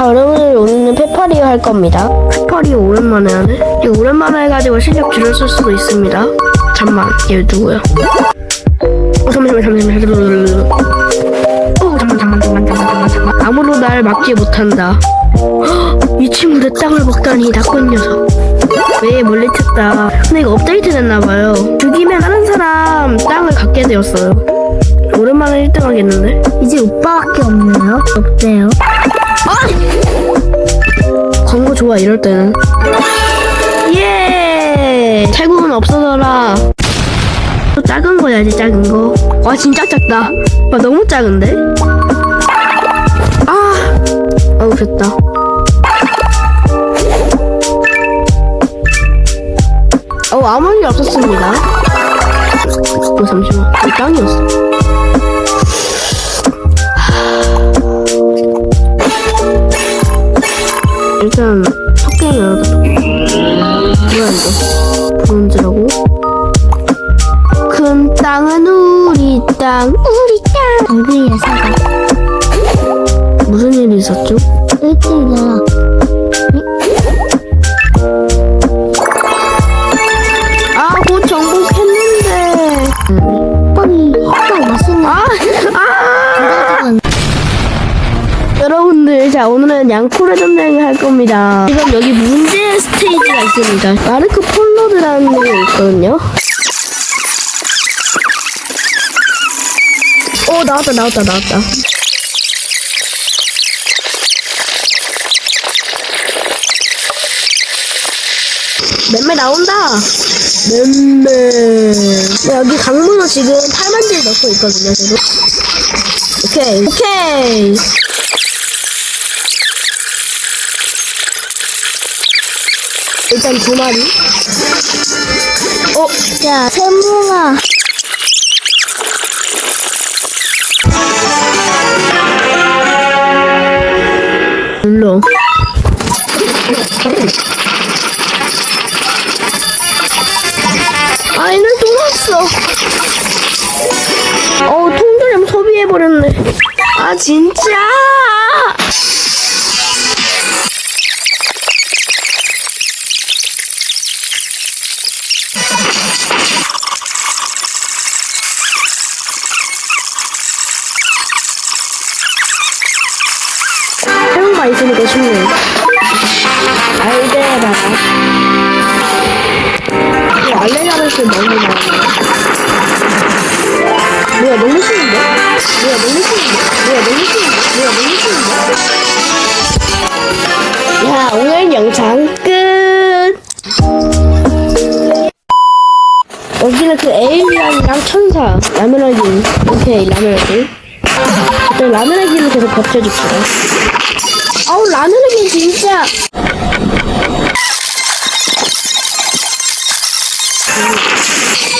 자, 여러분 오늘은 페파리오 할 겁니다. 페파리오 오랜만에 하네. 이거 오랜만에 해가지고 실력 줄였을 수도 있습니다. 잠만, 얘 누구야? 어, 잠시만, 잠시만, 잠시만. 어, 잠만, 잠만, 잠만, 잠만, 잠만. 아무로 날 막지 못한다. 헉, 이 친구 내 땅을 먹다니 나쁜 녀석. 왜 물리쳤다. 근데 이거 업데이트 됐나봐요. 죽이면 다른 사람 땅을 갖게 되었어요. 오랜만에 1등 하겠는데? 이제 오빠밖에 없네요. 없대요. 좋아 이럴 때는. 예! 탈구는 없어져라. 또 작은 거야지 작은 거와 진짜 작다. 와 너무 작은데? 아! 어우 됐다. 어 아무 일 없었습니다. 어 잠시만. 이 땅이었어. 일단 땅 우리 땅. 방귀의 사과. 무슨 일이 있었죠? 1등이야. 아곧 정복했는데. 뻔히 또 맛있는 아, 아! 브레드건 여러분들 자 오늘은 양코레 전쟁을 할 겁니다. 지금 여기 문제 스테이지가 있습니다. 마르크 폴로드라는 게 있거든요 오 나왔다 나왔다 나왔다. 맴매 나온다? 맴매. 네, 여기 강문호 지금 8만 질 넣고 있거든요 저도. 오케이 오케이. 일단 두 마리. 어, 야, 세모가 어. 어, 통조림 소비해버렸네. 아, 진짜! 해운만 있으니까 쉽네. 알데라. 이 알레자르스 너무 많네. 뭐야, 너무 쉬운데? 뭐야, 너무 쉬운데? 뭐야, 너무 쉬운데? 뭐야, 너무 쉬운데? 야, 오늘 영상 끝! 여기는 그 에일리안이랑 천사, 라면하기. 오케이, 라면하기. 일단 라면하기를 계속 버텨줄게요. 아우 라면하기 진짜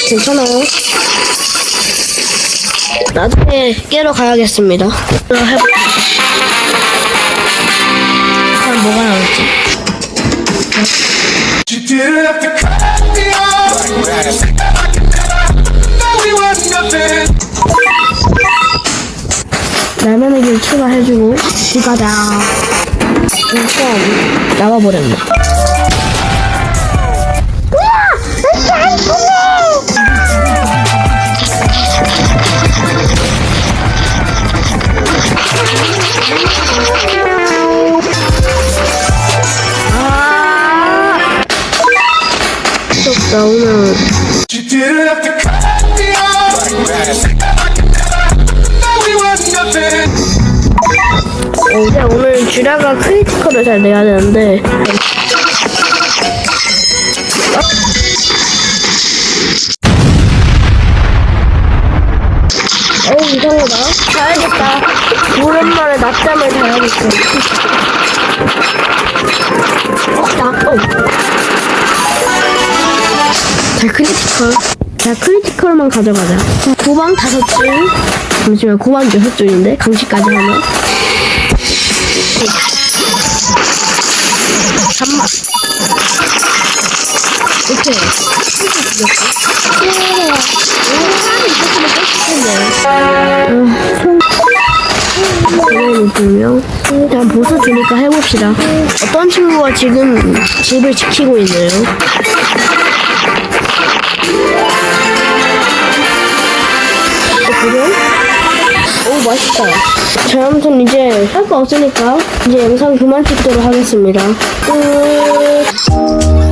괜찮아요 나중에 깨러 가야겠습니다 그럼 해볼게 그럼 뭐가 나올지 You didn't have to cut me off like that. I could never know we were nothing. 라면하기를 추가해주고 들어가자 일단 나와버렸네 nothing. 어, 이제 오늘 주라가 크리티컬을 잘 내야 되는데. 어우 이상하다. 자야겠다. 오랜만에 낮잠을 자야겠어 크리티컬 자 크리티컬만 가져가자 자, 고방 다섯 줄 잠시만 고방 여섯 줄인데 강시까지 하면 잠만. 오케이. 어, 분명. 일단 보스 주니까 해봅시다. 어떤 친구가 지금 집을 지키고 있나요? 오, 맛있다. 자, 아무튼 이제 할 거 없으니까 이제 영상 그만 찍도록 하겠습니다. 끝.